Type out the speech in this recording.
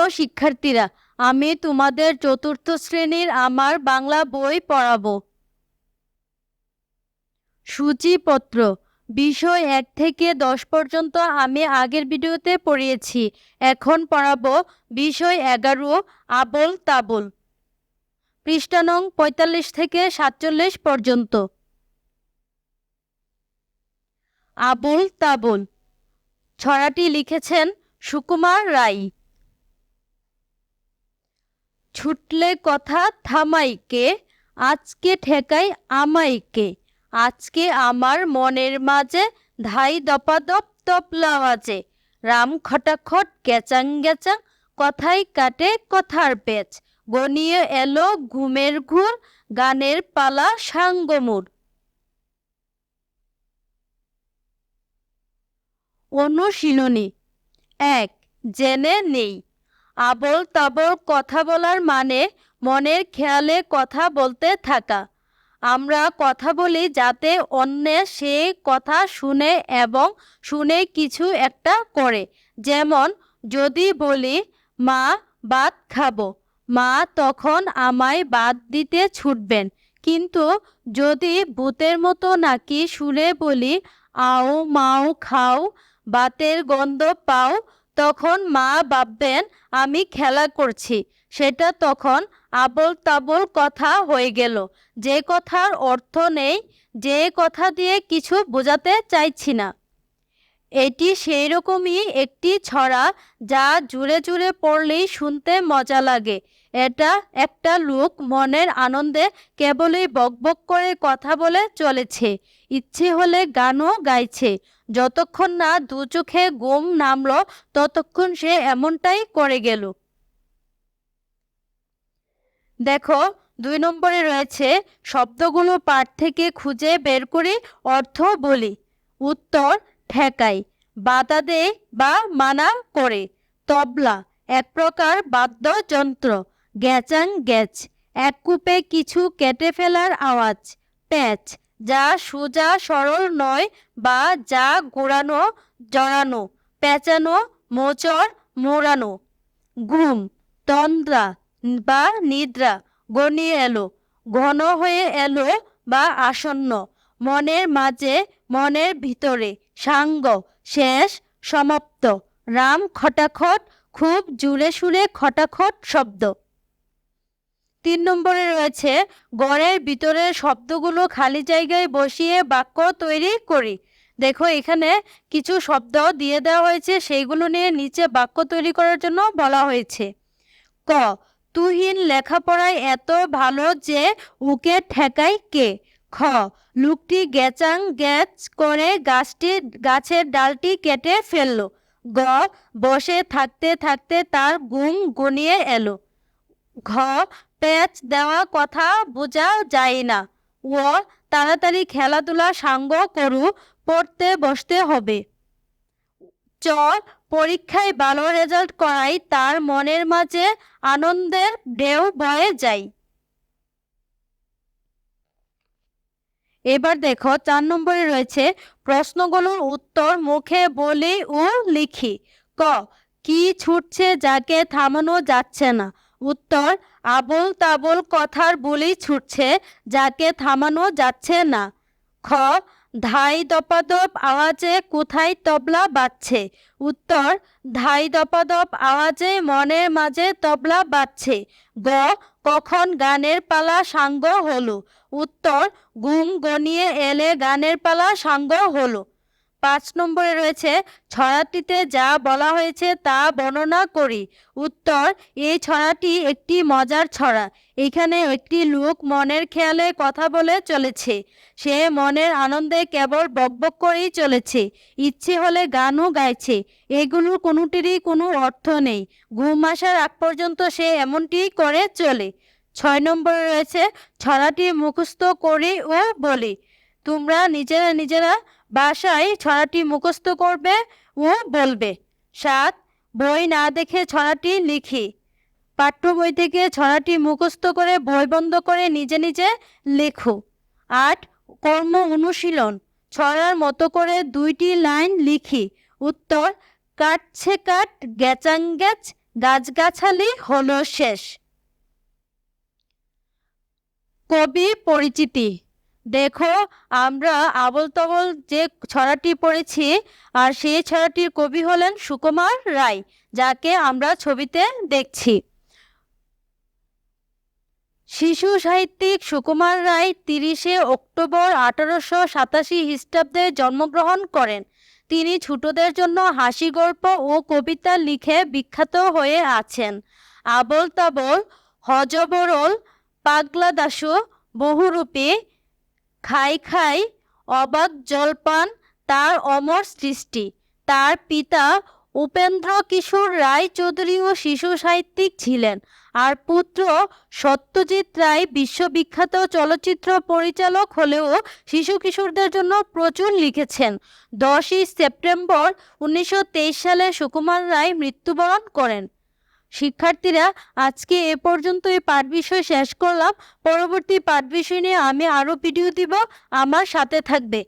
প্রিয় শিক্ষার্থীরা, আমি তোমাদের চতুর্থ শ্রেণির আমার বাংলা বই পড়াবো। সূচিপত্র, বিষয় এক থেকে দশ পর্যন্ত আমি আগের ভিডিওতে পড়িয়েছি। এখন পড়াবো বিষয় এগারো, আবল তাবল। পৃষ্ঠা নং পঁয়তাল্লিশ থেকে সাতচল্লিশ পর্যন্ত। আবল তাবল। ছড়াটি লিখেছেন সুকুমার রায়। ছুটলে কথা থামাইকে আজকে ঠেকাই আমাইকে আজকে আমার মনের মাঝে ধাই দপাদপ তপলা বাজে। রাম খটাখট গেচাং গেচাং কথাই কাটে কথার পেচ। গনিয়ে এলো ঘুমের ঘুর, গানের পালা সাঙ্গমুর। অনুশীলনী এক, জেনে নেই। আবল তাবল কথা বলার মানে মনের খেয়ালে কথা বলতে থাকা। আমরা কথা বলি যাতে অন্যে সেই কথা শুনে এবং শুনে কিছু একটা করে। যেমন, যদি বলি, মা, ভাত খাব। মা তখন আমায় বাদ দিতে ছুটবেন। কিন্তু যদি ভূতের মতো নাকি শুনে বলি, আও, মাও, খাও বাতের গন্ধ পাও তখন মা ভাববেন, আমি খেলা করছি। সেটা তখন আবল তাবল কথা হয়ে গেল। যে কথার অর্থ নেই, যে কথা দিয়ে কিছু বোঝাতে চাইছি না। এটি সেই রকমই একটি ছড়া যা জুড়ে জুড়ে পড়লেই শুনতে মজা লাগে। এটা একটা লোক মনের আনন্দে কেবলই বকবক করে কথা বলে চলেছে। ইচ্ছে হলে গানও গাইছে। যতক্ষণ না দু চোখে ঘুম নামলো, ততক্ষণ সে এমনটাই করে গেল। দেখো, দুই নম্বরে রয়েছে, শব্দগুলো পাঠ থেকে খুঁজে বের করে অর্থ বলি। উত্তর ঠেকাই বাধা দেয় বা মানা করে। তবলা, এক প্রকার বাদ্যযন্ত্র, গ্যাচাং গ্যাচ, এক কূপে কিছু কেটে ফেলার আওয়াজ, প্যাচ, যা সোজা সরল নয় বা যা গোড়ানো, জড়ানো, পেঁচানো, মোচড়, মোড়ানো। ঘুম, তন্দ্রা বা নিদ্রা গনিয়ে এলো, ঘন হয়ে এলো বা আসন্ন মনের মাঝে, মনের ভিতরে। সাঙ্গ, শেষ, সমাপ্ত। রাম খটাখট, খুব জুড়ে সুরে খটাখট শব্দ। তিন নম্বরে রয়েছে, গড়ের ভিতরে শব্দগুলো খালি জায়গায় বসিয়ে বাক্য তৈরি করি। দেখো, এখানে কিছু শব্দ দিয়ে দেওয়া হয়েছে, সেইগুলো নিয়ে নিচে বাক্য তৈরি করার জন্য বলা হয়েছে। ক, তুহিন লেখাপড়ায় এত ভালো যে, উকে ঠেকায় কে? খ, লোকটি গেচাং গ্যাচ করে গাছটি, গাছের ডালটি কেটে ফেলল। গ, বসে থাকতে থাকতে তার গুম গনিয়ে এলো। ঘ, প্যাচ দেওয়া কথা বোঝা যায় না। ও, তাড়াতাড়ি খেলাধুলা সাঙ্গ করু, পড়তে বসতে হবে। চ, পরীক্ষায় ভালো রেজাল্ট করাই তার মনের মাঝে আনন্দের ঢেউ বয়ে যায়। এবার দেখো, চার নম্বরে রয়েছে, প্রশ্নগুলোর উত্তর মুখে বলি ও লিখি। ক, কি ছুটছে যাকে থামানো যাচ্ছে না? উত্তর, আবল তাবল কথার বলি ছুটছে যাকে থামানো যাচ্ছে না। খ ধাই দপাদপ আওয়াজে কোথায় তবলা বাজছে? উত্তর, ধাই দপাদপ আওয়াজে মনের মাঝে তবলা বাজছে। গ, কখন গানের পালা সাঙ্গ হলো? উত্তর, গুম গনিয়ে এলে গানের পালা সাঙ্গ হলো। পাঁচ নম্বরে রয়েছে, ছড়াটিতে যা বলা হয়েছে তা বর্ণনা করি। উত্তর, এই ছড়াটি একটি মজার ছড়া। এখানে একটি লোক মনের খেয়ালে কথা বলে চলেছে। সে মনের আনন্দে কেবল বকবক করেই চলেছে। ইচ্ছে হলে গানও গাইছে। এগুলোর কোনোটিরই কোনো অর্থ নেই। ঘুম আসার আগ পর্যন্ত সে এমনটি করে চলে। ছয় নম্বরে রয়েছে, ছড়াটি মুখস্থ করি ও বলি। তোমরা নিজেরা নিজেরা বাসায় ছড়াটি মুখস্থ করবে ও বলবে। সাত, বই না দেখে ছড়াটি লিখি। পাঠ্য বই থেকে ছড়াটি মুখস্থ করে বই বন্ধ করে নিজে নিজে লেখো। আট, কর্ম অনুশীলন। ছড়ার মতো করে দুইটি লাইন লিখি। উত্তর, কাটছে কাট গ্যাচ গাছগাছালি হলো শেষ। কবি পরিচিতি। দেখো, আমরা আবল তাবল যে ছড়াটি পড়েছি, আর সেই ছড়াটির কবি হলেন সুকুমার রায়, যাকে আমরা ছবিতে দেখছি। শিশু সাহিত্যিক সুকুমার রায় তিরিশে অক্টোবর আঠারোশো সাতাশি খ্রিস্টাব্দে জন্মগ্রহণ করেন। তিনি ছোটদের জন্য হাসি গল্প ও কবিতা লিখে বিখ্যাত হয়ে আছেন। আবল তাবল হজবরল পাগলা দাসু বহুরূপী খাই খাই অবাক জলপান তার অমর সৃষ্টি। তার পিতা উপেন্দ্র কিশোর রায় চৌধুরীও শিশু সাহিত্যিক ছিলেন আর পুত্র সত্যজিৎ রায় বিশ্ববিখ্যাত চলচ্চিত্র পরিচালক হলেও শিশু কিশোরদের জন্য প্রচুর লিখেছেন। দশই সেপ্টেম্বর উনিশশো তেইশ সালে সুকুমার রায় মৃত্যুবরণ করেন। শিক্ষার্থীরা, আজকে এ পর্যন্ত এই পাঠ বিষয় শেষ করলাম। পরবর্তী পাঠ বিষয় নিয়ে আমি আরও ভিডিও দিব। আমার সাথে থাকবে।